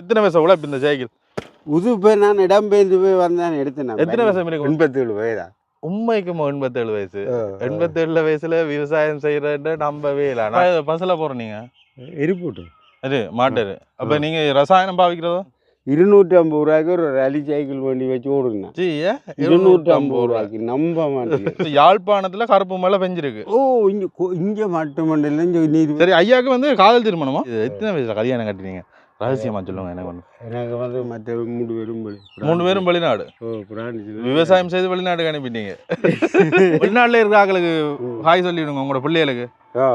எத்தனை வருஷம் உழைப்பு இந்த சைக்கிள் புது போய் நான் இடம்பெயர்ந்து போய் வந்தேன் எடுத்தேன் எத்தனை வருஷம் இருக்கு எண்பத்தேழு வயதா? உண்மைக்கு எண்பத்தேழு வயசு. எண்பத்தேழுல வயசுல விவசாயம் செய்யறத நம்பவே இல்லை. நான் பஸ்ல போறேன் நீங்க. இருப்பட்டும் அது மாட்டாரு. அப்ப நீங்க ரசாயனம் பாவிக்கிறதோ? இருநூற்றி ஐம்பது ரூபாய்க்கு ஒரு ரலி சைக்கிள் வண்டி வச்சு ஓடுங்க இருநூற்றி ஐம்பது ரூபாய்க்கு நம்ப மாட்டேன் யாழ்ப்பாணத்துல கருப்பு மழை பெஞ்சிருக்கு. ஓ இங்க இங்க மட்டும் மண்டல இங்க நீர் சரி ஐயாக்கு வந்து காதல் திருமணமா? எத்தனை வயசுல கல்யாணம் கட்டினீங்க? ரகசியமா சொல்லுங்க எனக்கு ஒண்ணு எனக்கு வந்து மற்ற மூணு பேரும். மூணு பேரும் வெளிநாடு? விவசாயம் செய்து வெளிநாட்டுக்கு அனுப்பிட்டீங்க. வெளிநாட்டுல இருக்கிற ஆக்களுக்கு ஹாய் சொல்லிடுங்க உங்களோட பிள்ளைகளுக்கு. ஓ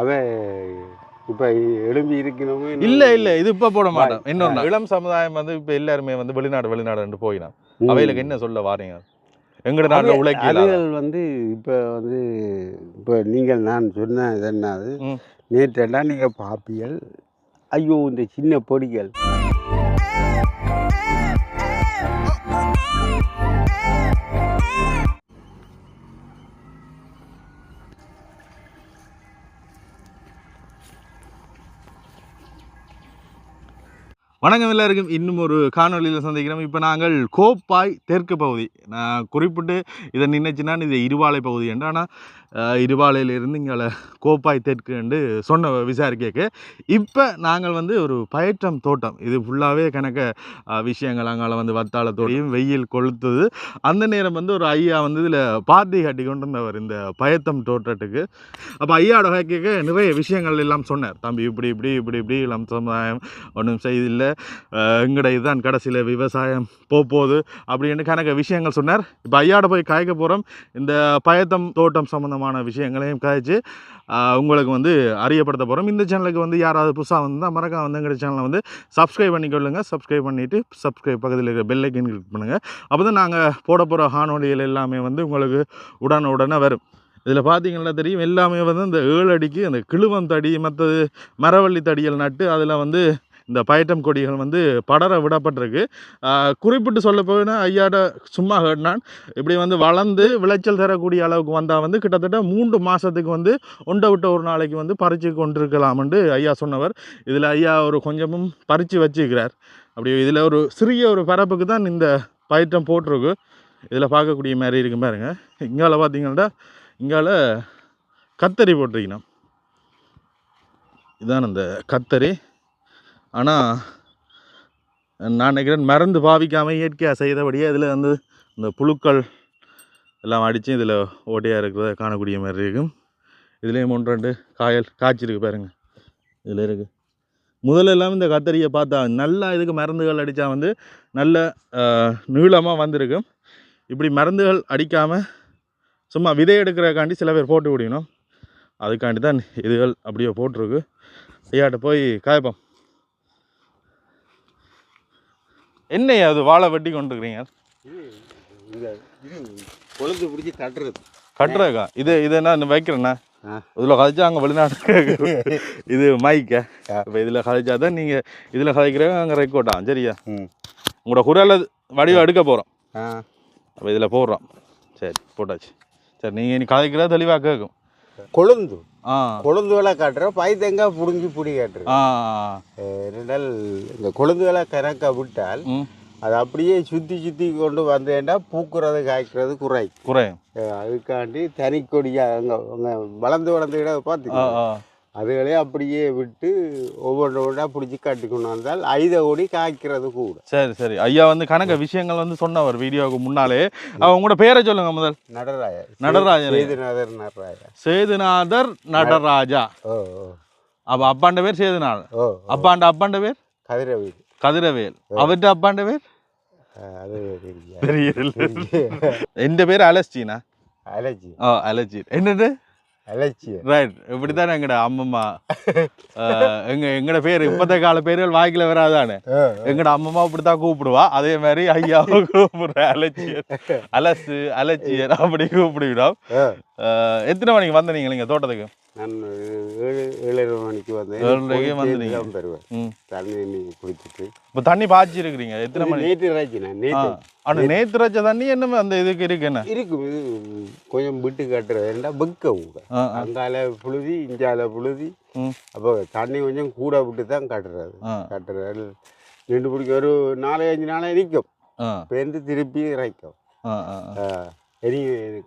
அவன் இப்ப எழும்பி இருக்கணுமே இல்ல இல்ல இது இப்ப போட மாட்டோம். இன்னொரு நாள். இளம் சமுதாயம் வந்து இப்ப எல்லாருமே வந்து வெளிநாடு வெளிநாடு போயிடும் அவைகளுக்கு என்ன சொல்ல வாரீங்க? எங்கட நாட்டுல உழைக்கல. அதுகள் வந்து இப்போ வந்து இப்போ நீங்கள் நான் சொன்ன இது என்னது. நேற்றெல்லாம் நீங்கள் பாப்பியல் ஐயோ இந்த சின்ன பொடிகள். வணக்கம் எல்லாருக்கும். இன்னும் ஒரு காணொளியில் சந்திக்கிறோம். இப்போ நாங்கள் கோப்பாய் தெற்கு பகுதி. நான் குறிப்பிட்டு இதை நினைச்சுன்னா இது இருவாலை பகுதி என்று. ஆனால் இருவாலையிலிருந்து இங்கே கோப்பாய் தெற்கு என்று சொன்ன விசாரிக்க இப்போ நாங்கள் வந்து ஒரு பயிற்றம் தோட்டம். இது ஃபுல்லாகவே கணக்க விஷயங்கள் அங்கால வந்து வத்தாளத்தோடையும் வெயில் கொளுத்துது. அந்த நேரம் வந்து ஒரு ஐயா வந்து இதில் பாத்தி கட்டி கொண்டு வந்தவர் இந்த பயத்தம் தோட்டத்துக்கு. அப்போ ஐயாவோட கேட்க நிறைய விஷயங்கள் எல்லாம் சொன்னார். தம்பி இப்படி இப்படி இப்படி இப்படி இளம் சமுதாயம் ஒன்றும் செய்தில்லை. அஹ் எங்கட இதுதான் கடைசியில் விவசாயம் போகுது அப்படின்னு கணக்க விஷயங்கள் சொன்னார். இப்போ ஐயாவோட போய் காய்க்க போகிறோம் இந்த பயத்தம் தோட்டம் சம்மந்தம் சம்மந்தமான விஷயங்களையும் காய்ச்சி உங்களுக்கு வந்து அறியப்படுத்த போகிறோம் இந்த சேனலுக்கு வந்து யாராவது புதுசாக வந்தால் மறக்காம வந்து எங்கள் சேனலை வந்து சப்ஸ்கிரைப் பண்ணிக்கொள்ளுங்கள் சப்ஸ்கிரைப் பண்ணிவிட்டு சப்ஸ்கிரைப் பக்கத்தில் இருக்கிற பெல்லைக்கன் கிளிக் பண்ணுங்கள் அப்போ தான் நாங்கள் போட போகிற ஹானொலிகள் எல்லாமே வந்து உங்களுக்கு உடனே உடனே வரும். இதில் பார்த்தீங்கன்னா தெரியும் எல்லாமே வந்து இந்த ஏழு அடிக்கு அந்த கிழுவம் தடி மற்றது மரவள்ளி தடிகள் நட்டு அதில் வந்து இந்த பயட்டம் கொடிகள் வந்து படர விடப்பட்டிருக்கு. குறிப்பிட்டு சொல்ல போனால் ஐயாட சும்மா கேட்டான். இப்படி வந்து வளர்ந்து விளைச்சல் தரக்கூடிய அளவுக்கு வந்தால் வந்து கிட்டத்தட்ட மூன்று மாதத்துக்கு வந்து ஒண்டை விட்ட ஒரு நாளைக்கு வந்து பறித்து கொண்டிருக்கலாம்னு ஐயா சொன்னவர். இதில் ஐயா ஒரு கொஞ்சமும் பறித்து வச்சுக்கிறார். அப்படி இதில் ஒரு சிறிய ஒரு பரப்புக்கு தான் இந்த பயிற்றம் போட்டிருக்கு. இதில் பார்க்கக்கூடிய மாதிரி இருக்கு பாருங்க. இங்கால பார்த்தீங்கன்னா இங்கால கத்தரி போட்டிருக்கணும். இதான் அந்த கத்தரி. ஆனால் நான் நினைக்கிறேன் மருந்து பாவிக்காமல் இயற்கையாக செய்தபடியே இதில் வந்து இந்த புழுக்கள் எல்லாம் அடித்து இதில் ஓட்டையாக இருக்கிறத காணக்கூடிய மாதிரி இருக்கும். இதுலேயும் ஒன்று ரெண்டு காயல் காய்ச்சிருக்கு பாருங்கள் இதில் இருக்குது முதல்ல எல்லாம் இந்த கத்தரியை பார்த்தா நல்லா இதுக்கு மருந்துகள் அடித்தா வந்து நல்ல நீளமாக வந்திருக்கும் இப்படி மருந்துகள் அடிக்காமல் சும்மா விதை எடுக்கிறக்காண்டி சில பேர் போட்டு விடணும் அதுக்காண்டி தான் இதுகள் அப்படியே போட்டிருக்கு. ஐயாட்ட போய் காய்ப்போம். என்னையா அது வாழை வெட்டி கொண்டுருக்கிறீங்க கொழுந்து பிடிச்சி கட்டுறது கட்டுறக்கா இது இது என்ன வைக்கிறேண்ணா. இதில் கதைச்சா அங்கே வெளிநாட்டு இது மைக்க. இப்போ இதில் கதைச்சா தான் நீங்கள் இதில் கதைக்கிறவங்க அங்கே ரெக்கார்ட் ஆகும் சரியா? ம். உங்களோட குரலை வடிவம் எடுக்க போகிறோம். அப்போ இதில் போடுறோம். சரி போட்டாச்சு. சரி நீங்கள் இனி கதைக்கிறத தெளிவாக கேட்கும். கொழுந்து. ஆ. கொழுந்துகளை காட்டுற பைத்தங்காய் புடுங்கி பிடி ரெண்டால் இந்த கொழுந்துகளை கணக்க விட்டால் ம். அது அப்படியே சுற்றி சுற்றி கொண்டு வந்தேன்டா பூக்குறது காய்க்கிறது குறை அஹ் அதுக்காண்டி தனி கொடியாக அங்கே வளர்ந்து வளர்ந்து ஆ பார்த்து அதுகளே அப்படியே விட்டு ஒவ்வொன்று ஒன்றா பிடிச்சி கட்டி கொண்டு வந்தால் ஐத கொடி காய்க்கிறது கூட. சரி சரி. ஐயா வந்து கணக்க விஷயங்கள் வந்து சொன்னவர் வீடியோவுக்கு முன்னாலே. அவங்க உங்களோட பேரை சொல்லுங்க முதல். நடராய நடராஜன். சேதுநாதர் நடராய சேதுநாதர் நடராஜா. ஓ அப்போ அப்பாண்ட பேர் சேதுநாதர். ஓ அப்பாண்ட அப்பாண்ட பேர்? கதிர வீடு கதிரவேல் அவர்கிட்ட அப்பாண்ட பேர்? தெரியல. எந்த பேர்? அலஸ்டீனா? அலட்சி ஓ அலஜி. என்னது? ரைட் இப்படித்தானே எங்கட அம்மம்மா? அஹ், எங்க எங்கட பேர் இப்பத்த கால பேர்கள் வாய்க்குல வராதானே? எங்கட அம்மம்மா இப்படித்தான் கூப்பிடுவா. அதே மாதிரி ஐயாவை கூப்பிடுற அலட்சியர். அலசு அலட்சியர் அப்படி கூப்பிடுவிடும் எத்தனை மணிக்கு வந்த நீங்க இங்க தோட்டத்துக்கு? நான் ஏழு ஏழரை மணிக்கு வந்தேன் ஏழரைக்கே தான் ம். தண்ணி நீங்க குடிச்சிட்டு. இப்போ தண்ணி பாய்ச்சி இருக்கிறீங்க எத்தனை மணி? நேற்று நேற்று ஆனால் நேற்று வச்ச தண்ணி என்னமே அந்த இதுக்கு இருக்கு என்ன? இருக்கும் இது கொஞ்சம் விட்டு கட்டுறது. ஏன்டா வெக்க அங்கால புழுதி இஞ்சால புழுதி. அப்போ தண்ணி கொஞ்சம் கூட விட்டு தான் கட்டுறது கட்டுறது. நின்று பிடிக்க ஒரு நாலு அஞ்சு நாளாக ஆ. பேருந்து திருப்பி இறைக்கும். எரி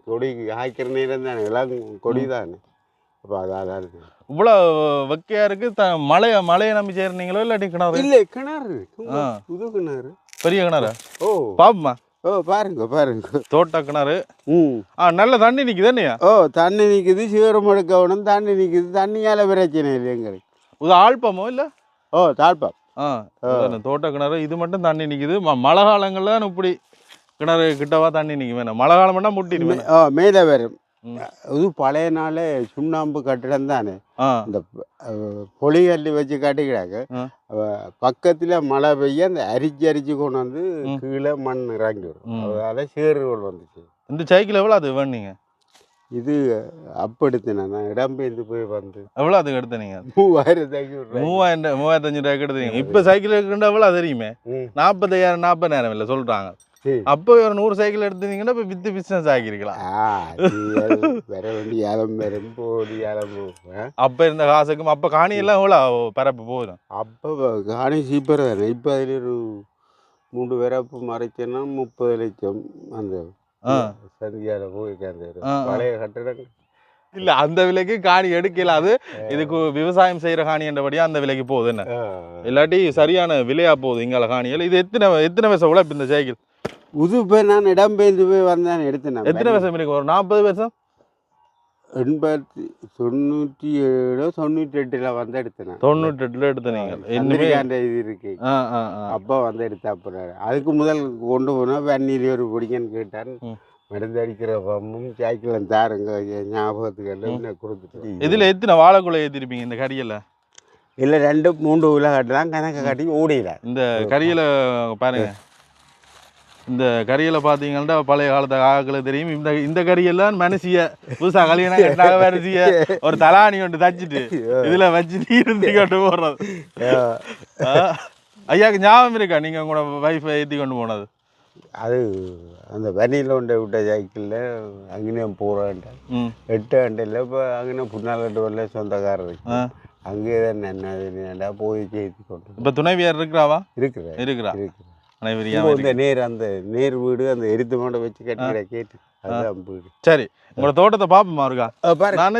கொடி காய்க்கிற நேரம் தானே. எல்லாம் கொடி தானே. அப்போ அதான் இருக்கு இவ்வளோ வெக்கையா இருக்கு. த மழைய மழையை நம்பி சேர்னீங்களோ இல்லாட்டி கிணறு? இல்லை கிணறு. புது கிணறு. பெரிய கிணறு. ஓ. பாப்போமா? ஓ பாருங்க பாருங்க. தோட்ட கிணறு. ம். ஆ நல்ல தண்ணி நிக்குது என்னையா? ஓ தண்ணி நிற்குது சீரம் எடுக்கணும் தண்ணி நிற்குது தண்ணியால் பிரச்சனை இல்லை எங்களுக்கு. இது ஆழ்ப்பமோ இல்லை? ஓ தாழ்பாம். ஆ தோட்ட கிணறு இது மட்டும் தண்ணி நிக்குது. ம- மழை காலங்கள்ல தான் இப்படி கிணறு கிட்டவா தண்ணி நிற்கும் வேணும் மழை காலம்னா முட்டிடும் ஓ மேலே வரும். இது பழைய நாள் சுண்ணாம்பு கட்டிடம் தானே? இந்த பொலிகல்லி வச்சு கட்டிக்கிறாங்க. பக்கத்தில் மழை பெய்ய அந்த அரிச்சு அரிச்சு கொண்டு வந்து. கீழே மண் இறங்கி வரும். ம். அதனால சேறுகள் வந்துச்சு. இந்த சைக்கிள் எவ்வளோ அது வேணுங்க இது அப்ப எடுத்தேன்? நான் இடம்பெயர்ந்து போய் வந்து எவ்வளோ அதுக்கு எடுத்த நீங்க மூவாயிரத்தி ஐநூறு மூவாயிரம் மூவாயிரத்தஞ்சு ரூபாய்க்கு எடுத்தீங்க. இப்போ சைக்கிள் இருக்குன்ற எவ்வளோ தெரியுமே? ம். நாற்பதாயிரம் இல்லை சொல்கிறாங்க. அப்போ ஒரு நூறு சைக்கிள் எடுத்தீங்கன்னா இப்போ வித்து பிஸ்னஸ் ஆக்கியிருக்கலாம் ஆ அது வர வேண்டிய ஏலம் வரும் போடி ஏலம் அப்போ இருந்த காசுக்கும் அப்போ காணியெல்லாம் எவ்வளோ? பரப்பு போதும். அப்போ காணி சீப்பர் தானே இப்போ அதில் ஒரு மூன்று பிறப்பு மறைச்சேன்னா முப்பது லட்சம் அந்த ஆ. சந்தியாவில் போய் உட்கார்ந்தாரு. ஆ, ஆ. பழைய கட்டடம். இல்ல அந்த விலைக்கு காணி எடுக்கல. அது இதுக்கு விவசாயம் செய்யற காணி என்றபடியா அந்த விலைக்கு போகுது என்ன. இல்லாட்டி சரியான விலையா போகுது இங்கால காணிகள். இது எத்தனை எத்தனை வருஷம் உழைப்பு இந்த சைக்கிள்? புது போய் நான் இடம்பெயர்ந்து போய் வந்தேன் எடுத்தேன் எத்தனை வருஷம் இருக்கு? ஒரு நாற்பது வருஷம்? எண்பத்தி தொண்ணூற்றி ஏழோ தொண்ணூற்றி எட்டில் வந்து எடுத்தேன் தொண்ணூற்றி எட்டுல எடுத்த நீங்கள் இன்னுமே இது இருக்கு. அப்பா வந்து எடுத்து அப்புறம் அதுக்கு முதல் கொண்டு போனால் வெந்நீர் ஒரு பிடிக்கன்னு கேட்டான் ம். மருந்து அடிக்கிற பம்பும் சாய்க்கிளும் தாருங்க. ஞாபகத்துக்கு எல்லாம் கொடுத்துட்டு. இதுல எத்தனை வாழைக்குலை ஏத்திருப்பீங்க இந்த கறியில இல்லை ரெண்டு மூன்று உள்ள கட்டலாம் கணக்கு கட்டி ஓடிடல இந்த கறியில பாருங்க. இந்த கறியில பாத்தீங்கன்னா பழைய காலத்து ஆக்களுக்கு தெரியும். இந்த இந்த கறியெல்லாம் மனுஷிய புதுசா கல்யாணம் கட்டினாக மனுஷிய ஒரு தலாணி கொண்டு தச்சுட்டு இதுல வச்சுட்டு இருந்து கொண்டு போடுறது. ஐயாக்கு ஞாபகம் இருக்கா? நீங்க உங்களோட வைஃபை ஏத்தி கொண்டு போனது. அது அந்த வெந்நீரில் கொண்டு விட்ட சைக்கிளில் அங்கேயே போகிறேன்ட்டேன் ம். எட்டு அண்டையில் இப்போ அங்கே புண்ணால் கட்டு வரல சொந்தக்காரர். அங்கேயே தான் என்ன என்னடா போய் செய்து கொண்டு இப்ப துணைவியார் இருக்கிறாவா? இருக்கிறேன் இருக்கிறா இருக்கிறேன் அனைவரியா இப்போ இந்த நேர் அந்த நேர் வீடு அந்த எரித்து மாட்டை வச்சு கட்டிக்கிற கேட்டு அதுதான் வீடு. சரி உங்களோட தோட்டத்தை பாப்போமா இருக்கா நான்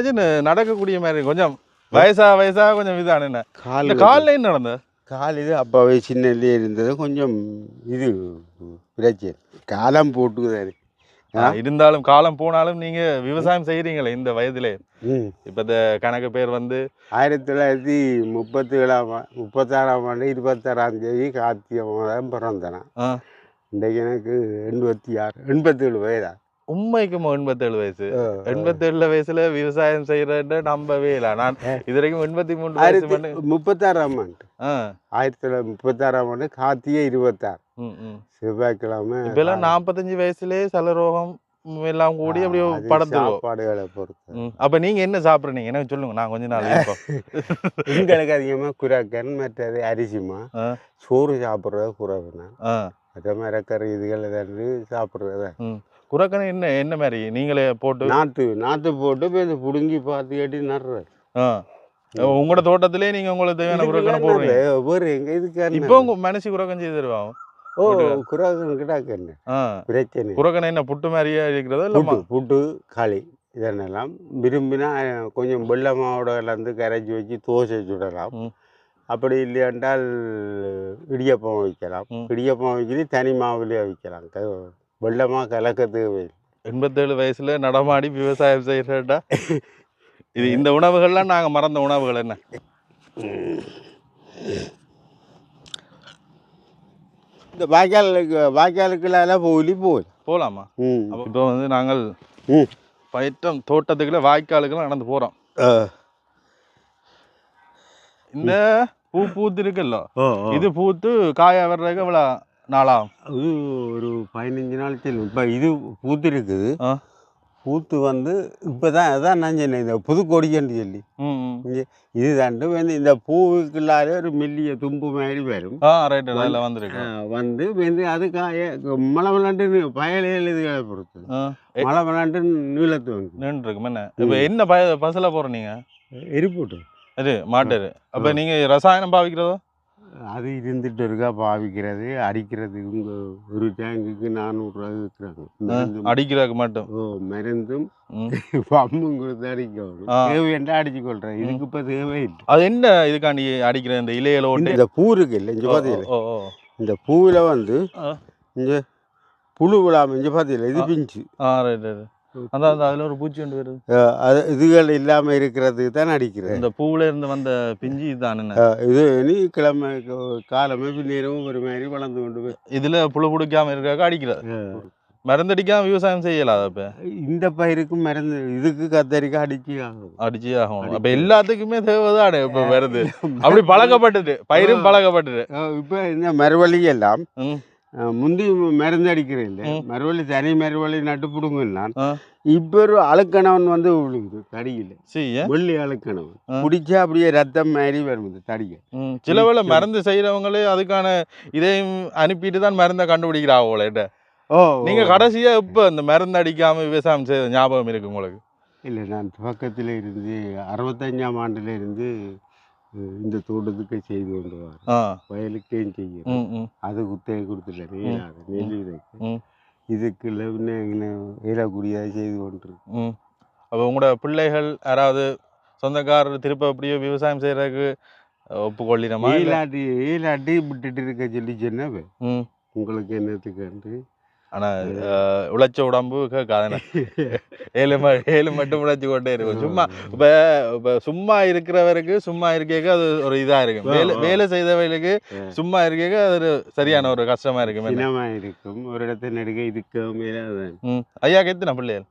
நடக்கக்கூடிய மாதிரி. கொஞ்சம் வயசா வயசா கொஞ்சம் இதான என்ன? கால் காலில் என்ன நடந்த. கால் இது அப்பாவே சின்னதுலேயே இருந்தது. கொஞ்சம் இது பிரச்சனை. காலம் போட்டுக்குதாரு? இருந்தாலும் காலம் போனாலும் நீங்க விவசாயம் செய்றீங்களே இந்த வயதிலே. இப்ப இந்த கணக்கு பேர் வந்து ஆயிரத்தி தொள்ளாயிரத்தி முப்பத்தி ஏழாம் முப்பத்தாறாம் ஆண்டு இருபத்தாறாம் தேதி கார்த்திகை மாதம் பிறந்தேன். இன்றைக்கு எனக்கு எண்பத்தி ஆறு எண்பத்தேழு வயதா. உண்மைக்கு எண்பத்தேழு வயசு. எண்பத்தேழுல வயசுல விவசாயம் செய்யறத நம்பவே இல்லை. நான் இது வரைக்கும் எண்பத்தி மூணு வயசு முப்பத்தாறாம் ஆண்டு. ஆயிரத்தி தொள்ளாயிரத்தி முப்பத்தாறாம் ஆண்டு கார்த்திகை இருபத்தாறு. செவ்வாய்க்கிழமை இப்ப எல்லாம் நாற்பத்தஞ்சு வயசுலயே சலரோகம் எல்லாம் கூடி அப்படியே அது சாப்பாடுகளை பொறுத்து. அப்ப நீங்க என்ன சாப்பிடுறீங்க? எனக்கு சொல்லுங்க. நான் கொஞ்ச நாள் எங்களுக்கு அதிகமாக குராக்கன் மற்றது அரிசிமா. சோறு சாப்பிட்றது குறைவுனா ஆ, மற்ற மரக்கறி இதுகள் ஏதாவது சாப்பிட்றது? ம். குரக்கனை என்ன என்ன மாதிரி? நீங்களே போட்டு நாற்று நாற்று போட்டு போய் இந்த பிடுங்கி பார்த்து கட்டி நடுறாரு ஆ. உங்களோட தோட்டத்திலே நீங்க உங்களுக்கு தேவையான குரக்கனை போடுறீங்க? ஒரு எங்க இதுக்கு இப்போ உங்க மனசு குரக்கன் செய்து தருவாங்க ஓ குராக்கன் கிடாக்கன்னு ஆ. பிரச்சனை குரக்கனை என்ன புட்டு மாதிரியே இருக்கிறதா இல்ல புட்டு களி இதெல்லாம் விரும்பினா கொஞ்சம் வெள்ளை மாவோட கலந்து கரைச்சி வச்சு தோசை சுடலாம். அப்படி இல்லையென்றால் இடியப்பம் வைக்கலாம். இடியப்பம் வைக்கிறது தனி மாவுலேயே வைக்கலாம். க- வெள்ளமா கலக்க தேவை எண்பத்தேழு வயசுல நடமாடி விவசாயம் செய்யறா இது இந்த உணவுகள்லாம் நாங்க மறந்த உணவுகள் என்ன? இந்த வாய்க்காலுக்கு வாய்க்காலுக்குள்ள போலி போகுது. போலாமா? ம். இப்போ வந்து நாங்கள் பயிற்றம் தோட்டத்துக்குள்ள வாய்க்காலுக்குள்ள நடந்து போறோம். ஆ. இந்த பூ பூத்து இருக்குல்ல இது பூத்து காய வர்றதுக்கு இவ்வளோ நாளாகும் இது ஒரு பதினஞ்சு நாள் செல்லும் இப்போ இது பூத்து இருக்குது பூத்து வந்து இப்போ தான் அதான் நான் சொன்னேன் இந்த புதுக்கொடின்னு சொல்லி. ம் ம். இங்கே இது தாண்டு வந்து இந்த பூவுக்குள்ளார ஒரு மெல்லிய தும்பு மாதிரி வரும். வந்திருக்கு. வந்து வந்து அது காய மழை விளாண்டு பயலையில் இதுகளை பொறுத்து மழை விளாண்டு நீளத்து வந்து. நின்று இருக்கு என்ன? இப்போ என்ன பய பஸ்ஸில் போகிற நீங்கள் எரிப்போட்டு இது மாட்டாரு. அப்போ நீங்கள் ரசாயனம் பாவிக்கிறதோ? அது இருந்துட்டு இருக்கா பாவிக்கிறது அடிக்கிறது இவங்க ஒரு டேங்குக்கு நானூறுரூவா விற்கிறாங்க. மருந்தும் அடிக்கிறதுக்கு மட்டும்? ஓ மருந்தும் ம். பம்மும் கொடுத்து அடிக்கணும். தேவையென்றா அடிச்சு கொள்றேன் இதுக்கு இப்போ தேவை இல்லை. அது என்ன இதுக்காண்டி அடிக்கிற இந்த இலையில ஓட்டு? இந்த பூ இருக்கு இல்லை இங்கே பார்த்தீங்களா இந்த பூவில் வந்து. இங்கே புழு விழாம இங்கே பார்த்தீங்களா இது. பிஞ்சு. ஆ ரைட் ரைட் அந்த அந்த அதில் ஒரு பூச்சி ஒன்று வருது. அது இதுகள் இல்லாமல் இருக்கிறதுக்கு தான் இந்த பூவுல இருந்து வந்த பிஞ்சு இதுதான் இது நீ கிழமை காலமே பின்னேரமும் ஒரு மாதிரி வளர்ந்து கொண்டு போய். இதுல புழு பிடிக்காம இருக்காக்க அடிக்கிறது. மருந்தடிக்காம விவசாயம் செய்யலாம் அப்ப இந்த பயிருக்கும் மருந்து இதுக்கு கத்தரிக்காய் அடிச்சு ஆகும் அடிச்சே ஆகணும். அப்ப எல்லாத்துக்குமே தேவைதான் இப்ப வருது. அப்படி பழக்கப்பட்டது. பயிரும் பழக்கப்பட்டது. அஹ் இப்போ இந்த மரவள்ளி எல்லாம் முந்தி மருந்து அடிக்கிறேன் இல்லை. ம். மரவள்ளி தனி மரவள்ளி நட்டு பிடுங்கலாம் ஆ. இப்போ ஒரு அழுக்கணவன் வந்து விழுகுது தடியில். வெள்ளி அழுக்கணவன். ஆ. பிடிச்சா அப்படியே ரத்தம் மாதிரி வருது தடிக்க சில வேளை மருந்து செய்யறவங்களே அதுக்கான இதையும் அனுப்பிட்டு தான் மருந்தை கண்டுபிடிக்கிறாங்க ஓ. நீங்க கடைசியா இப்ப இந்த மருந்து அடிக்காம விவசாயம் செய்த ஞாபகம் இருக்கு உங்களுக்கு? இல்லை நான் துவக்கத்தில் இருந்து அறுபத்தஞ்சாம் ஆண்டுல இருந்து இந்த தோட்டத்துக்கு செய்து கொண்டு வரேன் ஆ. வயலுக்கையும் செய்கிறேன் ம் ம். அது குத்தகை கொடுத்துட்டேன். நீலாது நெல் விதைக்கு. இதுக்கு இல்லை ஏலக்கூடியதாக செய்து கொண்டிருக்கு. அப்போ உங்களோட பிள்ளைகள் யாராவது சொந்தக்காரர் திருப்ப அப்படியே விவசாயம் செய்யறதுக்கு ஒப்புக்கொள்ளினமா? இல்ல? ஏலாட்டி ஏலாட்டி விட்டுட்டு இருக்க சொல்லி சொன்னவ. உங்களுக்கு என்னத்துக்கு ஆனா அஹ், உழைச்ச உடம்பு கேட்காதுண்ணே ஏழு ம ஏழு மட்டும் உழைச்சி கொண்டே இருக்கும். சும்மா இப்ப இப்ப சும்மா இருக்கிறவருக்கு சும்மா இருக்கேக்க அது ஒரு இதா இருக்கும். வேலை. வேலை செய்தவர்களுக்கு. சும்மா இருக்கேக்க அது ஒரு சரியான ஒரு கஷ்டமா இருக்கும். இருக்கும். ஒரு இடத்த நடுக்க இதுக்கு ஐயாக்கு எத்தனை பிள்ளைகள்?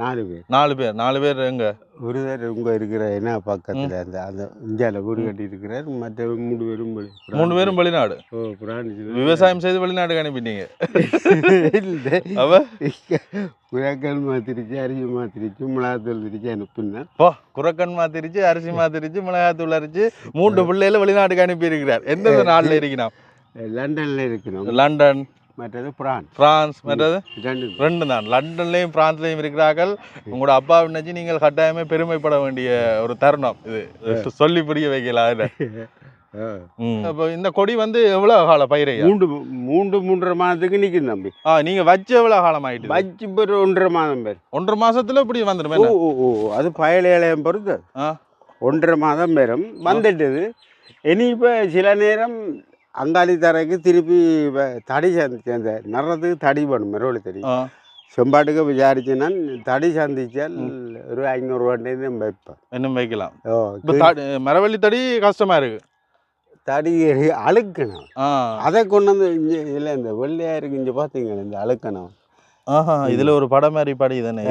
நாலு பேர். நாலு பேர் நாலு பேர் எங்க? ஒரு பேர் உங்க இருக்கிற என்ன பக்கத்துல அந்த அந்த இந்தியாவில் வீடு கட்டி இருக்கிறார் மற்ற மூணு பேரும் மூணு பேரும் வெளிநாடு? ஓ பிரான்ஸ் விவசாயம் செய்து வெளிநாட்டுக்கு அனுப்பிட்டீங்க. அவ புறாக்கள் மாத்திருச்சு அரிசி மாத்திருச்சு மிளகாத்தூள் திரிச்சு அனுப்புனேன் போ குரக்கன் மாத்திருச்சு அரிசி மாத்திருச்சு மிளகாத்தூள் அரிச்சு மூன்று பிள்ளைகளை வெளிநாட்டுக்கு அனுப்பி இருக்கிறார் எந்தெந்த நாட்டில் இருக்கிறோம்? லண்டன்ல இருக்கணும் லண்டன். மற்றது பிரான்ஸ். பிரான்ஸ் மற்றது ரெண்டு. தான். லண்டன்லேயும் பிரான்ஸ்லேயும் இருக்கிறார்கள். உங்களோட அப்பா நினைச்சு நீங்கள் கட்டாயமே பெருமைப்பட வேண்டிய ஒரு தருணம் இது. சொல்லி புரிய. ம். அப்போ இந்த கொடி வந்து எவ்வளவு கால பயிரையா? மூன்று மூன்று மூன்றரை மாதத்துக்கு நிற்கும் தம்பி. ஆ நீங்க வச்சு எவ்வளவு காலம் ஆயிட்டு வச்சு பேர் ஒன்றரை மாதம் பேர். ஒன்றரை மாசத்துல இப்படி வந்துடும் ஓ அது பயல இலையம் பொறுத்து. ஒன்றரை மாதம் பெறும் வந்துட்டது. இனி இப்போ சில நேரம் அங்காளி தரைக்கு திருப்பி தடி சந்தி அந்த நடுறதுக்கு தடி வேணும் மரவள்ளி தடி. செம்பாட்டுக்கு விசாரிச்சேன்னா தடி சந்திச்சால் ஒரு ஐநூறுரூவாண்டே வைப்பேன் இன்னும் வைக்கலாம். ஓ மரவள்ளி தடி கஷ்டமா இருக்கு. தடி அழுக்கணும். அதை கொண்டு வந்து இங்கே இல்லை இந்த வெள்ளையாக இருக்கு இங்கே பார்த்தீங்களா இந்த அழுக்கணும். இதுல ஒரு படம் மாதிரி படி தானே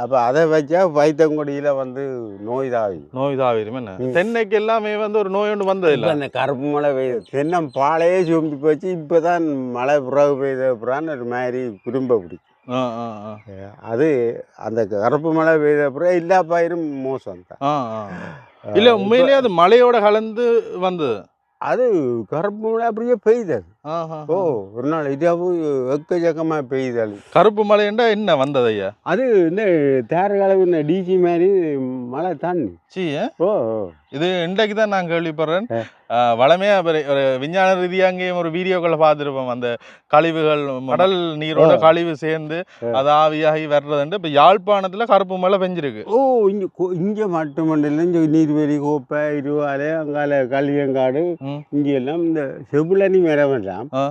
அப்போ அதை வச்சா வைத்தங்குடியில் வந்து நோய் தாவி நோய் தாவிரும் என்ன? தென்னைக்கு எல்லாமே வந்து ஒரு நோய் ஒன்று வந்தது இல்ல? அந்த கருப்பு மழை பெய்யுது தென்னம் பாலையே சோம்பி போச்சு இப்போ தான் மழை பிறகு பெய்த அப்புறம் ஒரு மாதிரி திரும்ப பிடிக்கும். அது அந்த கருப்பு மழை பெய்த அப்புறம் எல்லா பயிரும் மோசம் தான். இல்ல உண்மையிலேயே அது மழையோட கலந்து வந்தது. அது கருப்பு மழை அப்படியே பெய்தது. ஓ ஒரு நாள் இதாவு எக்கச்சக்கமாக பெய்தது கருப்பு மலைண்டா என்ன வந்தது ஐயா? அது இந்த தேர கலவு இந்த டிசி மாதிரி மழை தண்ணி சீ ஓ இது இன்றைக்கு தான் நான் கேள்விப்படுறேன். வளமையா ஒரு விஞ்ஞான ரீதியா அங்கேயும் ஒரு வீடியோக்களை பார்த்துருப்போம். அந்த கழிவுகள் கடல் நீரோட. கழிவு சேர்ந்து. அது ஆவியாகி வர்றதுண்டு. இப்போ யாழ்ப்பாணத்துல கருப்பு மழை பெஞ்சிருக்கு. ஓ இங்கே இங்கே மட்டுமண்டில் இங்கே நீர்வெளி கோப்பை இருவாலை அங்கால களியங்காடு. இங்கே எல்லாம் இந்த செவிலனி மரம் ஆ.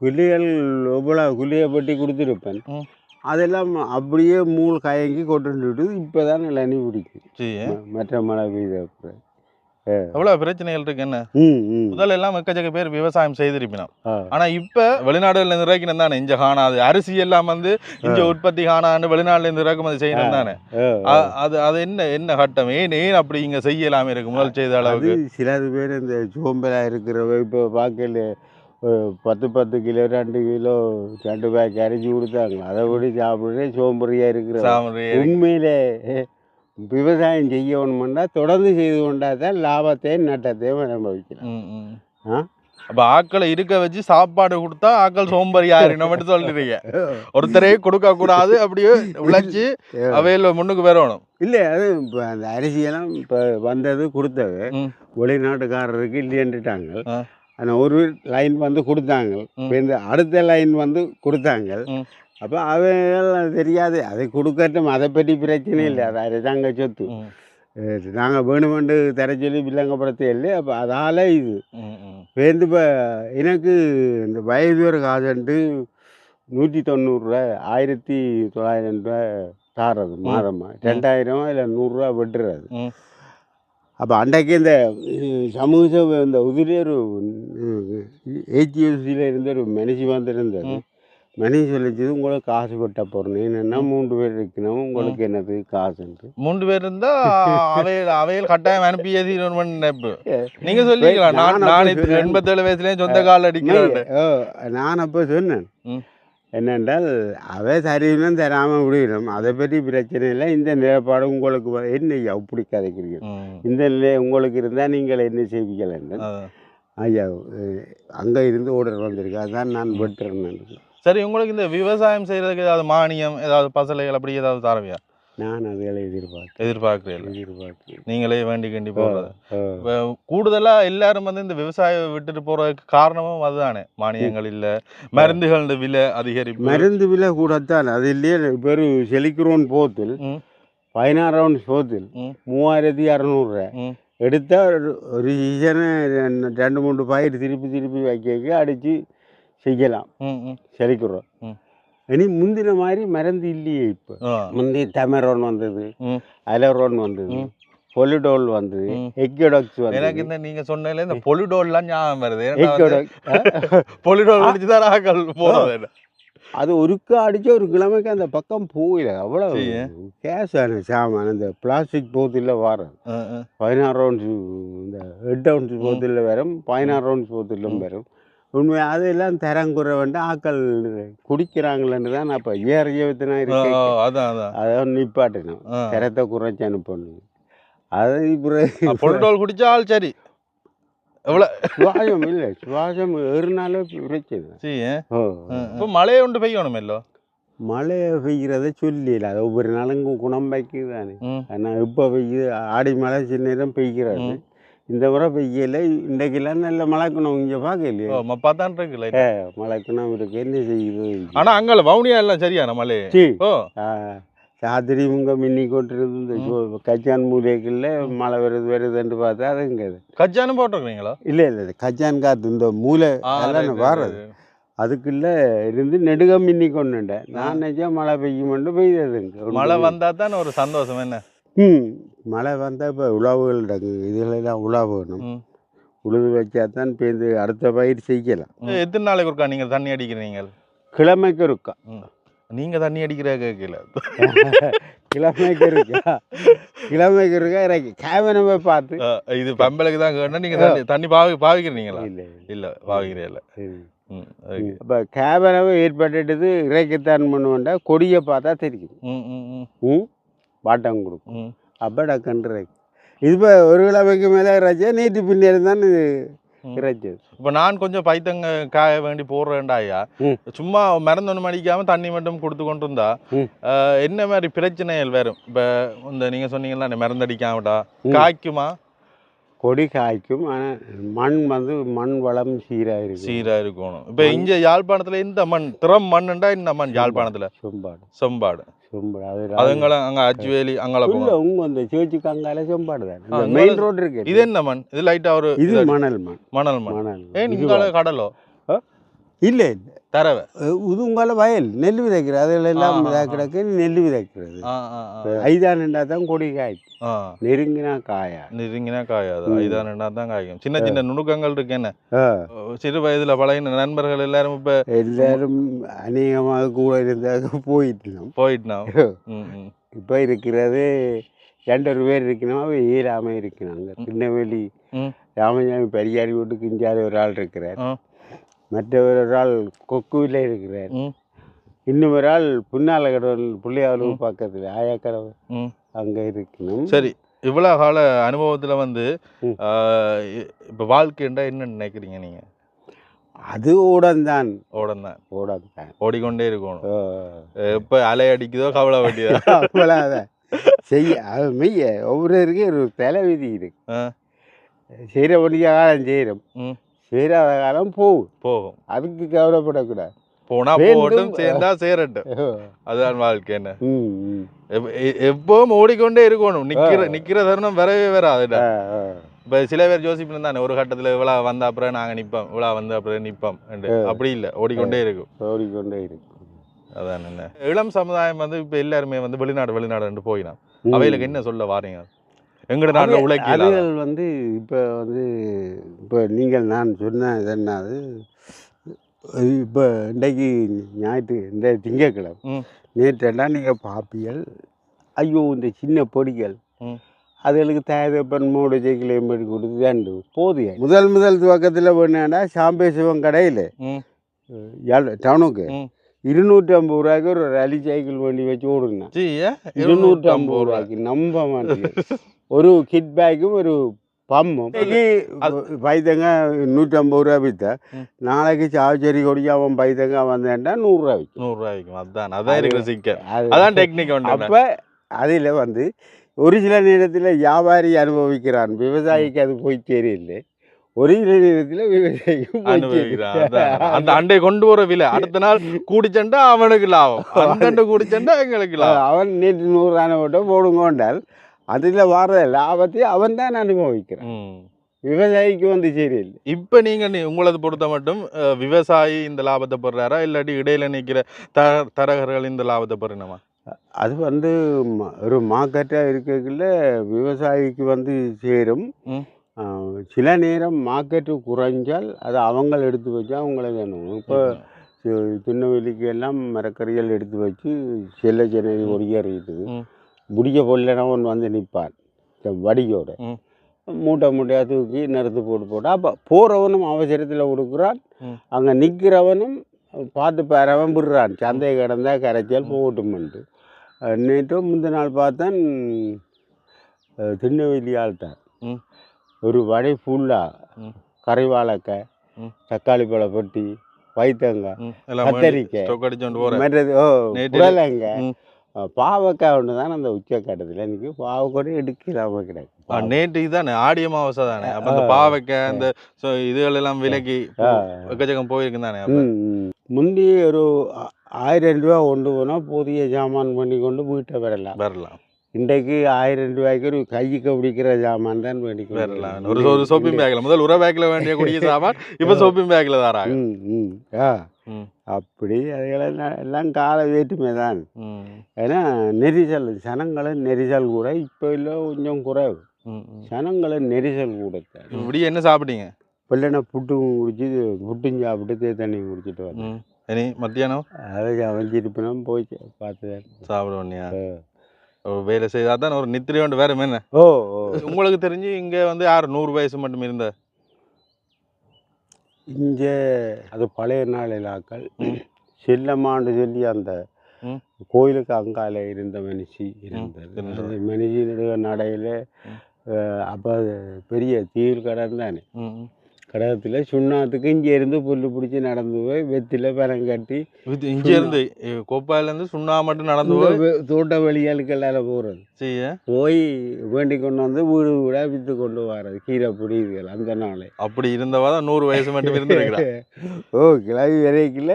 குளியல் எவ்வளோ குளியை பட்டி கொடுத்துருப்பேன். அதெல்லாம் அப்படியே மூள் கயங்கி கொண்டு இப்போ தான் இளநி பிடிக்கும் மற்ற மழை பெய்த அப்புறம் பிரச்சனைகள் இருக்கு என்ன? முதல்ல எல்லாம் எக்கச்சக்க பேர் விவசாயம் செய்திருப்பினோம். ஆ. ஆனா இப்ப வெளிநாடுல இருந்து இறக்கினம் தானே? இங்க காணாது அரிசி எல்லாம் வந்து இங்க உற்பத்தி காணான்னு வெளிநாட்டுல இருந்து இறக்குமதி செய்யணும் தானே? அது அது என்ன என்ன கட்டம்? ஏன் ஏன் அப்படி இங்க செய்யலாமே இருக்கு முதல் செய்த அளவுக்கு? சிலது பேர் இந்த சோம்பலாக இருக்கிறவ இப்போ பார்க்கல பத்து பத்து கிலோ ரெண்டு கிலோ ரெண்டு பேக் அரிசி கொடுத்தாங்க அதை விட சாப்பிட்றே சோம்பறியாக இருக்கிற சாமரி உண்மையிலே விவசாயம் செய்யணுமெண்டா தொடர்ந்து செய்து கொண்டா தான் லாபத்தையும் நட்டத்தையும் அனுபவிக்கலாம். ஆ? அப்ப ஆக்களை இருக்க வச்சு சாப்பாடு கொடுத்தா ஆக்கள் சோம்பேறி ஆயிரும் மட்டும் சொல்றீங்க ஒருத்தரே கொடுக்க கூடாது அப்படியே உழைச்சி அவையில முன்னுக்கு வரணும் இல்லை அது இப்போ அந்த அரிசியெல்லாம் இப்போ வந்தது கொடுத்தது. வெளிநாட்டுக்காரருக்கு இல்லைன்னுட்டாங்க. ஆனால் ஒரு லைன் வந்து கொடுத்தாங்க. இந்த அடுத்த லைன் வந்து கொடுத்தாங்க. அப்போ அவைகள் தெரியாது. அதை கொடுக்கட்டும். அதை பற்றி பிரச்சனை இல்லை. அது அரசாங்க சொத்து. நாங்கள் வேணுமெண்டு தர சொல்லி வில்லங்கப்படுத்த இல்லை. அப்போ அதால் இது. வேந்து இப்போ எனக்கு இந்த வயது ஒரு காசுன்ட்டு நூற்றி தொண்ணூறுரூவா ஆயிரத்தி தொள்ளாயிரம் ரூபா தாரது மாதமாக ரெண்டாயிரம் இல்லை நூறுரூவா வெட்டுறது. அப்போ அன்றைக்கு இந்த சமூக சேவை இந்த உதிரி ஒரு ஏஜிஎஸ்சியில் இருந்த ஒரு மனுஷி வந்திருந்தது. ம். மனுஷி சொல்லிச்சது உங்களுக்கு காசு வெட்ட போகிறேன் என்னென்னா மூன்று பேர் இருக்கணும்? உங்களுக்கு என்னது காசுன்ட்டு மூன்று பேர் இருந்தா அவையில் அவையில் கட்டாயம் அனுப்பிய தீரணும் நினைப்பு நீங்க சொல்லிக்கலாம் நான் நான். எண்பத்தேழு வயசுலயும் சொந்த கால் அடிக்கிறேன் நான் அப்போ சொன்னேன். என்னென்றால் அவை சரியினும் தராமல் விடுகிறோம். அதை பற்றி பிரச்சனை இல்லை. இந்த நிலப்பாடு உங்களுக்கு என்ன ஐயா இப்படி கதைக்கிறீங்க இந்த நிலை உங்களுக்கு இருந்தால் நீங்கள் என்ன செய்வீர்கள் ஐயா அங்கே இருந்து ஓடர் வந்திருக்கு. அதான் நான் வெட்டுறேன் சரி உங்களுக்கு இந்த விவசாயம் செய்யறதுக்கு ஏதாவது மானியம் ஏதாவது பசலைகள் அப்படி ஏதாவது தரவியா? நான் அதுகளை எதிர்பார்க்கிறேன் எதிர்பார்க்கிறேன் நீங்களே வேண்டி கண்டி போறது ஓ, இப்ப கூடுதலா எல்லாரும் வந்து இந்த விவசாயம் விட்டுட்டு போறதுக்கு காரணமும் அதுதானே. மானியங்கள் இல்ல மருந்துகள் விலை அதிகரிப்பு. மருந்து விலை கூடத்தான். அது இல்லையே ஒரு செலிக்ரோன் போத்தில் பதினாறாம் போத்தில் ம், மூவாயிரத்தி இரநூறுவா ம். எடுத்தா ஒரு- சீசனு ரெண்டு மூணு பாக்கெட் திருப்பி திருப்பி வைக்க அடித்து செய்யலாம். செழிக்கிறோம். இனி முந்தின மாதிரி மருந்து இல்லையே இப்போ. முந்தி டெமரோன் வந்தது. அலரோன் வந்தது. பொலிடோல் வந்தது ம். எக்கோடாக்ஸ் எனக்கு இந்த நீங்க சொன்னதுல இந்த பொலிடோல்லாம் ஞாபகம் வருது. வந்து பொலிடோல் குடிச்சுதான் ஆக்கள் போறது அது ஒருக்கா அடிச்சா ஒரு கிழமைக்கு அந்த பக்கம் போயில அவ்வளோ சரி. கேஸ் ஆன சாமான். அந்த பிளாஸ்டிக் போத்தில் வரும். பதினாறு ரவுண்ட்ஸ் இந்த எட்டு ரவுண்ட்ஸ் போத்தில் வரும். பதினாறு ரவுண்ட்ஸ் போத்திலும் வரும். உண்மை அதெல்லாம் தரம் குறை வேண்டாம் ஆக்கள் குடிக்கிறாங்களேன்னு தான் நான் இப்போ ஏற ஜீவத்தினா இருக்கு அதான் ஆ. தரத்தை குறைச்சி அனுப்பணும். அது இப்போ குடிச்சால் சரி. எவ்வளவு சுவாசம் இல்லை சுவாசம் ஏறினாலே பிரச்சனை. இப்போ மழையை உண்டு பெய்யணும் இல்லோ? மழை பெய்கிறத சொல்லல அது ஒவ்வொரு நாளும் குணம் வைக்குதானே ம். ஆனால் இப்போ பெய்யுது ஆடி மழை சில நேரம் பெய்கிறது. இந்த முறை பெய்யல. இன்றைக்கெல்லாம் நல்ல மழை குணம் இங்கே பார்க்கலையே. ஓ மப்பாத்தான் இருக்கு light. மழை குணம் இருக்கு. என்ன செய்யுது? ஆனா அங்கால வவுனியா எல்லாம் சரியான மழை. ஓ. சாத்திரி முங்க மின்னி கொண்டிருந்து இந்த கச்சான் மூலைகளில் மழை வருது வருதுன்னு பார்த்தா அது இங்கே கஜானும் போட்டிருக்கீங்களா இல்லை இல்லை கச்சான் காத்து இந்த மூளை அதெல்லாம் right. அதுக்குள்ள இருந்து நெடுக மின்னி கொண்டுட்டேன். நான் நினச்சா மழை பெய்யுமெண்டு பெய்ததுங்க மழை வந்தா தான் ஒரு சந்தோஷம் என்ன? ம். மழை வந்தால் இப்போ உழவுகள் நடக்குது. இதுலலாம் உழவு வேணும். உழுது வச்சா தான் பேருந்து அடுத்த பயிர் செய்யலாம். எத்தனை நாளைக்கு ஒருக்கா நீங்க தண்ணி அடிக்கிறீங்க? கிழமைக்கு இருக்கா நீங்க தண்ணி அடிக்கிற கேட்கல கிழமைக்கு இருக்கா கிழமைக்கு இருக்கா இறக்கி கேமரவை பார்த்து. இது பம்பளுக்கு தான் கேட்டா நீங்க தண்ணி தண்ணி பாவி பாவிக்கிறீங்களா? இல்லை இல்ல. okay. இப்போ கேமராவை ஏற்பட்டுட்டு இறக்கித்தான் பண்ணுவேன்டா கொடியை பார்த்தா தெரியும். ம் ம் ம். ம்? பாட்டம் கொடுக்கும். ம் அப்போ டக்குன்னு இறக்கி இது இப்போ ஒரு கிழமைக்கு மேலே இறைச்சா நீட்டு பின்னாடி தான் இது. இறைச்சது இப்போ நான் கொஞ்சம் பைத்தங்க காய வேண்டி போடுறேன்டாயா ம். சும்மா மருந்து ஒன்றும் அடிக்காம தண்ணி மட்டும் கொடுத்து கொண்டு இருந்தா என்ன மாதிரி பிரச்சனைகள் வரும்? இப்போ இந்த நீங்க சொன்னீங்களா மருந்து அடிக்காமட்டா. காய்க்குமா? கொடி காய்க்கும் ஆனால் மண் வந்து மண் வளம் சீராக இருக்கும் சீரா இருக்கணும் இப்போ இங்க யாழ்ப்பாணத்துல இந்த மண் திறம் மண்ணுண்டா இந்த மண் யாழ்ப்பாணத்துல? செம்பாடு. செம்பாடு. அதுங்கள அங்க அச்சுவேலி அங்கால இல்லை போகும் உங்க அந்த சேர்ச்சுக்கு அங்கால செம்பாடு தானே. மெயின் ரோடு இருக்கு. இது என்ன மண்? இது லைட்டா ஒரு இது மணல் மண். மணல் மண். மணல் ஏன் கடலோ? இல்லை தரவை. இது உங்கால வயல் நெல் விதைக்கிறது. அதில் எல்லாம். கிடக்கு நெல் விதைக்கிறது. ஐதானண்டா தான் கொடி காய்க்கும் நெருங்கினா காயா. நெருங்கினா காயாது. ம். ஐதான் ரெண்டா தான் காய்க்கும். சின்ன சின்ன நுணுக்கங்கள் இருக்கு என்ன. சிறு வயதுல பழகின நண்பர்கள் எல்லாரும் இப்ப எல்லாரும் அநேகமாக கூட இருந்தாக போயிட்டோம் போயிட்டுனா ம் ம். இப்போ இருக்கிறது ரெண்டொரு பேர் இருக்கணும். அவ ஈராமல் இருக்கணும் அங்கே திருநெல்வேலி. ராமசாமி பெரியாரி வீட்டுக்கு இந்தியாவில் ஒரு ஆள் இருக்கிறார். ஆ. மற்றவர் ஒரு ஆள் கொக்குவில இருக்கிறார். இன்னும் ஒரு ஆள் புன்னால கடவுள் பிள்ளையாளு பக்கத்தில் ஆயா கடவுள் அங்கே இருக்கணும். சரி இவ்வளோ கால அனுபவத்தில் வந்து. இப்போ வாழ்க்கைண்டா என்ன நினைக்கிறீங்க நீங்கள் அது ஊடம்தான் ஓடந்தான் ஊடம்தான் ஓடிக்கொண்டே இருக்கணும். ஓ. எப்போ அலை அடிக்குதோ கவலை வேண்டியதா? அவ்வளோதான் செய்ய அது மெய்ய ஒவ்வொருவருக்கும் ஒரு தலைவிதி இருக்கு. செய்கிற காலம் செய்கிறோம் செய்கிறாத காலம் போகும். போகும். அதுக்கு கவலைப்படக்கூடாது. போனா. போகட்டும் சேர்ந்தா சேரட்டும். அதுதான் வாழ்க்கை என்ன. எப்பவும் ஓடிக்கொண்டே இருக்கணும். நிக்கிற. நிக்கிற தருணம் வரவே வராதுடா. இப்ப சில பேர் யோசிப்பு தானே ஒரு கட்டத்துல இவ்வளோ வந்த அப்புறம் நாங்க நிப்போம் இவ்வளோ வந்த அப்புறம் நிப்போம் என்று. அப்படி இல்ல ஓடிக்கொண்டே இருக்கும். ஓடிக்கொண்டே இருக்கும். அதான் என்ன. இளம் சமுதாயம் வந்து இப்ப எல்லாருமே வந்து வெளிநாடு வெளிநாடு போயினான். ம். அவைகளுக்கு என்ன சொல்ல வாரீங்க? எங்கட நாட்டுல உழைக்கல அதுகள் வந்து இப்போ வந்து இப்போ நீங்கள் நான் சொன்ன இது என்னது இப்போ இன்றைக்கு ஞாயிற்று இந்த திங்கக்கிழமை. நேற்றெல்லாம் நீங்கள் பாப்பியல் ஐயோ இந்த சின்ன பொடிகள். அதுகளுக்கு தயாரிப்பன் மூடு சைக்கிளையும் பண்ணி கொடுத்து தாண்டு போதுங்க முதல் முதல் துவக்கத்தில் பண்ணாண்டா சாம்பே சிவன் கடையில். டவுனுக்கு. இருநூற்றி ஐம்பது ரூபாய்க்கு ஒரு ரலி சைக்கிள் வண்டி வச்சு ஜி இருநூற்றி ஐம்பது ரூபாய்க்கு நம்ப மாட்டேங்குது ஒரு கிட் பேக்கும் ஒரு பம்மும் பைத்தங்க நூற்றி ஐம்பது ரூபா ம். நாளைக்கு சாவச்சேரி கொடிக்கு அவன் பைத்தங்க வந்தேன்டா நூறுரூவா விற்கும் நூறு ரூபாய்க்கும் அதான் அதான் இருக்கிற சிக்கல். அது அதான் டெக்னிக் அப்போ அதில் வந்து ஒரு சில நேரத்தில் வியாபாரி அனுபவிக்கிறான். விவசாயிக்கு அது போய் தெரியல. ஒரு சில நேரத்தில் விவசாயிக்கு. அந்த அண்டை கொண்டு வர விலை. அடுத்த நாள் கூடிச்சண்டா அவனுக்கு லாபம். அந்த அண்டை கூடிச்சண்டா எங்களுக்கு லாபம். அவன் நேற்று நூறு ஆனை போட்டு போடுங்கோண்டால் அதில் வர லாபத்தை அவன் தான் அனுபவிக்கிறான். விவசாயிக்கு வந்து சரியில்லை இப்ப நீங்க நீ- உங்களது பொறுத்த மட்டும் விவசாயி இந்த லாபத்தை பெறாரா இல்லாட்டி இடையில நிக்கிற த தரகர்கள் இந்த லாபத்தை பெறணுமா அது வந்து ஒரு மார்க்கெட்டாக இருக்கக்குள்ள விவசாயிக்கு வந்து சேரும். சில நேரம் மார்க்கெட்டு குறைஞ்சால் அதை அவங்க எடுத்து வச்சா அவங்கள வேணும் இப்போ திருநெல்வேலிக்கு எல்லாம் மரக்கறிகள் எடுத்து வச்சு செல்ல சென்னை ஒடியறியுது ம். முடிய பொல்லனவன் வந்து நிற்பான் வடியோட. மூட்டை மூட்டையாக தூக்கி நிறுத்து போட்டு போட்டு அப்போ போகிறவனும் அவசரத்தில் கொடுக்குறான். அங்கே நிற்கிறவனும் பார்த்து பேரவன் விடுறான் சந்தை கிடந்தா கரைச்சால் போகட்டும்ன்ட்டு அஹ் நேற்று முந்தின நாள் பார்த்தேன் திருநெல்வேலி ஆள்தான். ஒரு வடை ஃபுல்லாக ம். கறி வாழைக்காய் ம். தக்காளி பழ பொட்டி எல்லாம் கத்தரிக்காய். மற்றது ஓ. அஹ் பாவக்காய் ஒன்று தான் அந்த உச்சக்கட்டத்தில். எனக்கு பாவக்கூட எடுக்கலாம ஆ, நேற்று தானே ஆடி அமாவாசை தானே. அப்ப அந்த. பாவைக்காய் அந்த so இதுகள் எல்லாம் விலைக்கு. எக்கச்சக்கம் போயிருக்கு தானே. முந்தி ஒரு ஆயிரம் ரூபா கொண்டு போனால் புதிய சாமான் பண்ணி கொண்டு வீட்டை வரலாம். வரலாம். இன்றைக்கு ஆயிரம் ரூபாய்க்கு ஒரு கைக்கு பிடிக்கிற சாமான் தான் வரலாம். ஒரு ஒரு சோப்பிங் பேக்ல முதல் உர பேக்ல வேண்டிய குடிய சாமான் இப்ப சோப்பிங் பேக்ல தராங்க ம், ம். ஆ. அப்படி அதுகளெல்லாம் எல்லாம் கால வேற்றுமை தான். ஏன்னா நெரிசல் ஜனங்களும் நெரிசல் கூட இப்போ இல்லை கொஞ்சம் குறைவு. ம், ம். ஜனங்களும் நெரிசல் கூட இப்படி என்ன சாப்பிட்டீங்க? பிள்ளைன புட்டு குடிச்சு புட்டும் சாப்பிட்டு தே தண்ணி குடிச்சிட்டு ம். இனி மத்தியானம்? அதை அவஞ்சிருப்பினும் போய் பார்த்து சாப்பிடுவோம் வேலை செய்தா தான் ஒரு நித்திரை ஒன்று வேற என்ன ஓ உங்களுக்கு தெரிஞ்சு இங்க வந்து யார் நூறு வயசு மட்டும் இருந்த இங்கே அது பழைய நாள் இலாக்கள் செல்லம்மான்னு சொல்லி அந்த. கோயிலுக்கு அங்கால இருந்த மனுஷி இருந்தது. அந்த மனுஷினுடைய நடையில். அப்போ பெரிய தீவில் கடன் தானே. கடகத்தில் சுண்ணாத்துக்கு இங்கே இருந்து புல் பிடிச்சி நடந்து போய் வெத்தில பரம் கட்டி இது இங்க இருந்து இ- கோப்பாயில இருந்து சுண்ணா மட்டும் நடந்து போய்? தோட்ட வழிகளுக்கு எல்லாம் போகிறது செய்ய? போய் வேண்டி கொண்டு வந்து வீடு வீடாக விற்று கொண்டு வர்றது. கீரை பொடி இதுகள் அந்த நாளே. அப்படி இருந்தவா தான் நூறு வயசு மட்டும் இருந்திருக்கிறா. ஓ கிளவி வரைக்கில்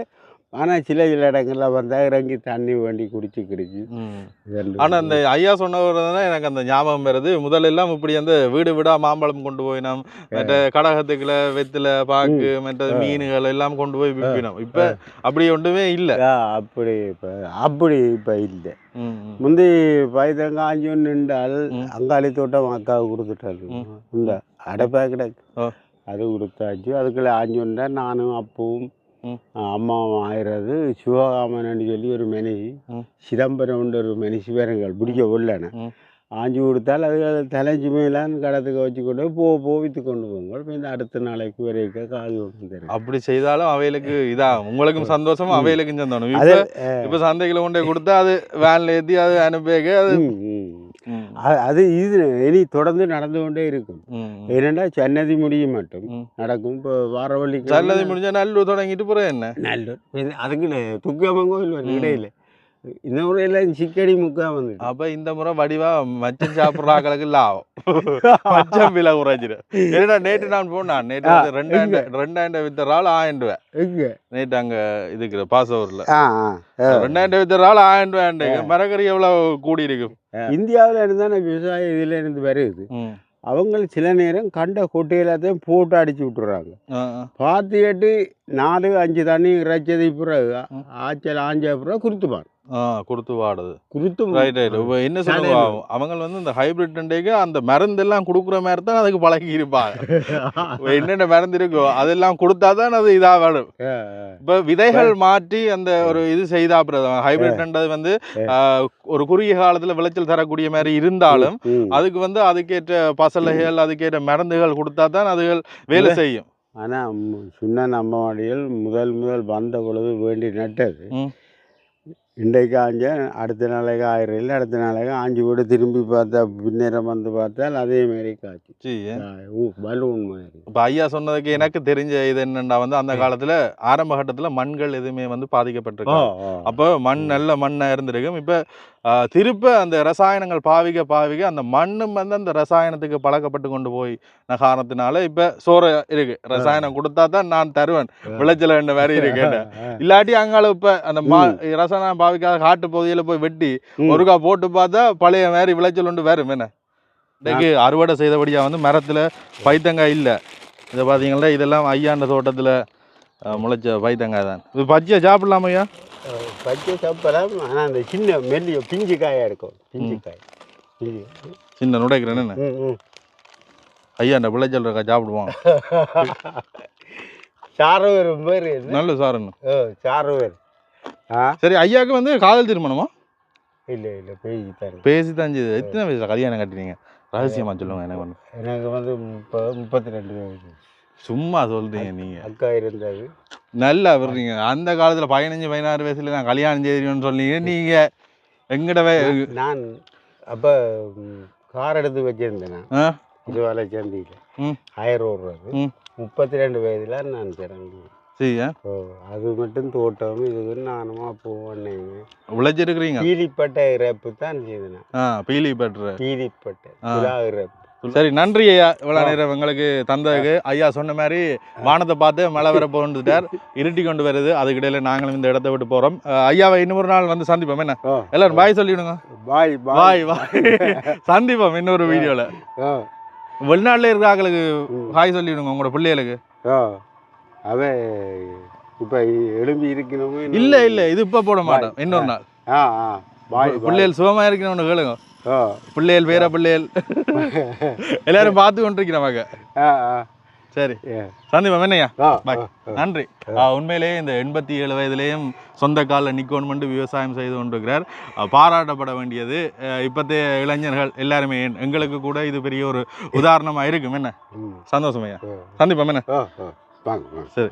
ஆனால் சில சில இடங்கள்ல வந்தால் இறங்கி தண்ணி வேண்டி குடிச்சு குடிச்சு. ம். இதெல்லாம் ஆனா அந்த ஐயா சொன்னவர் தான் எனக்கு அந்த ஞாபகம் வருது. முதல்ல எல்லாம் இப்படி அந்த வீடு வீடா மாம்பழம் கொண்டு போய் நாம் மற்ற கடகத்துக்குள்ள வெத்தில பாக்கு மற்ற மீன்கள் எல்லாம் கொண்டு போய் விற்பினோம் இப்ப அப்படி ஒன்றுமே இல்ல. அப்படி இப்போ அப்படி இப்போ இல்லை. முந்தி பைத்தங்காஞ்சும் நின்றால். அங்காளி தோட்டம் அக்காவுக்கு கொடுத்துட்டாரு. இந்த அடைப்பா கிடக்கு. அது கொடுத்தாச்சு. அதுக்குள்ள ஆஞ்சுண்டா நானும் அப்புவும் அம்மாவும் ஆயிரது சிவகாமன்னு சொல்லி ஒரு மனைவி ம். சிதம்பரம் ஒரு மனுஷி பேருங்கள் பிடிக்க உள்ளன. ஆஞ்சி கொடுத்தால் அது அது தலைஞ்சுமையிலான்னு கடத்துக்கு வச்சு கொண்டு போய் போ போ விற்று கொண்டு போங்க இந்த அடுத்த நாளைக்கு வரைக்கும் காது தரும் அப்படி செய்தாலும் அவைகளுக்கு இதா உங்களுக்கும் சந்தோஷம் அவைகளுக்கும் சந்தோஷம். அது இப்ப சந்தைக்குள்ள கொண்டே கொடுத்தா அது வேன்ல ஏத்தி அது அனுப்பிக்க அது அது இது இனி தொடர்ந்து நடந்து கொண்டே இருக்கும். ஏனெண்டா சன்னதி முடிய மட்டும். நடக்கும். இப்போ வாரவள்ளி சல்லதி முடிஞ்சா நல்லூர் தொடங்கிட்டு போற என்ன? நல்ல இது அதுக்கு துக்காம கோயில். இடையில. இந்த முறையில் சிக்கடி முக்கா வந்து அப்ப இந்த முறை வடிவா மச்சம் சாப்பிட்றாக்களுக்கு லாபம். மச்சம் விலை குறைஞ்சிடும் ஏன்னா நேற்று நான் போனேன் நேற்று ரெண்டாயிரம் ரெண்டாயிரம் வித்தறாள் ஆயிரம் ரூபாய் நேற்று அங்க இதுக்கு பாசவூர்ல. ரெண்டாயிரம் வித்தறாள் ஆயிரம் ரூபாய் மரக்கறி எவ்வளவு கூடி இருக்கும் இந்தியாவில் இருந்து தானே விவசாயம் இதில் இருந்து வருது. அவங்க சில நேரம் கண்ட கொட்டையிலத்தையும் போட்டு அடிச்சு விட்டுறாங்க. பார்த்து கேட்டு நாலு அஞ்சு தண்ணி இறைச்சது பிறகு. ஆச்சல் ஆஞ்ச பிறகு குருத்துப்பான் ஆ கொடுத்து வாடுது. குருத்து ரைட் ரைட் இப்போ என்ன சொல்லுவாங்க அவங்க வந்து இந்த ஹைபிரிட் டேக்கு அந்த மருந்து எல்லாம் கொடுக்குற மாதிரி தான் அதுக்கு பழகி இருப்பாங்க என்னென்ன மருந்து இருக்கோ அதெல்லாம் கொடுத்தா தான் அது இதா வரும் இப்போ விதைகள் மாற்றி அந்த ஒரு இது செய்தா அப்புறம் ஹைபிரிட்ன்றது வந்து ஆ, ஒரு குறுகிய காலத்துல விளைச்சல் தரக்கூடிய மாதிரி இருந்தாலும். அதுக்கு வந்து அதுக்கேற்ற பசலைகள் அதுக்கேற்ற மருந்துகள் கொடுத்தா தான் அதுகள் வேலை செய்யும். ஆனால் சின்ன நம்மவாடிகள் முதல் முதல் வந்த பொழுது வேண்டி நட்டது. இன்றைக்கு ஆஞ்ச அடுத்த நாளைக்கு ஆயிரம் அடுத்த நாளைக்கு ஆஞ்சி போட்டு திரும்பி பார்த்தா பின்னேரம் வந்து பார்த்தால் அதே மாதிரி காய்ச்சி. பலூன் மாதிரி. இப்போ ஐயா சொன்னதுக்கு எனக்கு தெரிஞ்ச இது என்னன்னா வந்து அந்த காலத்துல ஆரம்ப கட்டத்துல மண்கள் எதுவுமே வந்து பாதிக்கப்பட்டிருக்கு அப்போ மண் நல்ல மண்ணாக இருந்திருக்கும். இப்போ திருப்ப அந்த ரசாயனங்கள் பாவிக்க பாவிக்க அந்த மண்ணும் வந்து அந்த ரசாயனத்துக்கு பழக்கப்பட்டு கொண்டு போய் காரணத்தினால இப்போ சோறு இருக்கு. ரசாயனம் கொடுத்தா தான் நான் தருவேன். விளைச்சல் என்ற மாதிரி இருக்கு இல்லாட்டி அங்கால இப்போ அந்த மா ரசாயனம் பாவிக்காத காட்டு பகுதியில் போய் வெட்டி. ஒருக்கா போட்டு பார்த்தா பழைய மாதிரி விளைச்சல் ஒன்று வரும் என்ன? இன்னைக்கு அறுவடை செய்தபடியா வந்து மரத்துல பைத்தங்காய் இல்லை. இதை பார்த்தீங்களா இதெல்லாம் ஐயாண்ட தோட்டத்துல முளைச்ச பைத்தங்காய் தான் இது பச்சையா சாப்பிடலாமா ஐயா? பச்சை சாப்பிடலாம். ஆனால் அந்த சின்ன மெல்லிய பிஞ்சு காயாக இருக்கும் பிஞ்சு காய் சின்ன நுடைக்கிறேன் ஐயா இந்த விளைச்சல் இருக்கா சாப்பிடுவோம் சாரவர் பேர் நல்ல சாருன்னு ஓ சாரவர் ஆ? சரி ஐயாவுக்கு வந்து காதல் திருமணமா? இல்லை இல்லை பேய் தரும் பேசி தான் செய்யுது எத்தனை வயசுல கல்யாணம் கட்டுறீங்க ரகசியமா சொல்லுங்க எனக்கு ஒன்று எனக்கு வந்து முப்ப முப்பத்தி ரெண்டு வயசு. சும்மா சொல்றீங்க நீங்க. அக்கா இருந்தது நல்லா விடுறீங்க. அந்த காலத்துல பதினஞ்சு பதினாறு வயசுல நான் கல்யாணம் செய்திருவேன்னு சொன்னீங்க. நீங்க எங்கடவே நான் அப்போ கார் எடுத்து வச்சிருந்தேன்? சந்தியில். ம். ஆயிரம் ம். முப்பத்தி ரெண்டு வயதில் நான் பிறந்து சரி ஆ? ஓ அது மட்டும் தோட்டம் இதுக்கு நானுமா போவேன்னேங்க உழைச்சிருக்கிறீங்க. பீலிப்பட்ட இறப்பு தான் செய்தேன் பீலிப்பட்ட. புறா இறப்பு. சரி நன்றி ஐயா. இவ்வளோ நேரம் எங்களுக்கு தந்ததுக்கு. ஐயா சொன்ன மாதிரி வானத்தை பார்த்து மழை வர போன்றுட்டார் இருட்டி கொண்டு வருது. அதுக்கிடையில நாங்களும் இந்த இடத்த விட்டு போறோம். அஹ் ஐயாவை இன்னொரு நாள் வந்து சந்திப்போம். என்ன? எல்லாரும் பாய் சொல்லிவிடுங்க. பாய் பாய். பாய் சந்திப்போம் இன்னொரு வீடியோல. ஓ வெளிநாட்டுல இருக்க ஆக்களுக்கு ம். ஹாய் சொல்லிவிடுங்க உங்களோட பிள்ளைகளுக்கு. அவன் இப்போ எழும்பி இருக்கணுமே இல்ல இல்ல. இது இப்ப போட மாட்டோம். இன்னொரு நாள். பிள்ளைகள் சுகமா இருக்கணும்னு கேளுங்க. பிள்ளைகள் பேர பிள்ளைகள். எல்லாரும் பார்த்து கொண்டிருக்கிறவங்க ஆ ஆ. சரி. ஏ. சந்திப்போம் என்னையா. நன்றி. உண்மையிலேயே இந்த எண்பத்தி ஏழு வயதிலேயும் சொந்த காலில் நிற்கணுமென்று விவசாயம் செய்து கொண்டிருக்கிறார். பாராட்டப்பட வேண்டியது இப்பத்தைய இளைஞர்கள் எல்லாருமே. எங்களுக்கு கூட இது பெரிய ஒரு உதாரணமாக இருக்கும். என்ன? ம். சந்தோஷமையா ஓ சந்திப்போம் என்ன? சரி.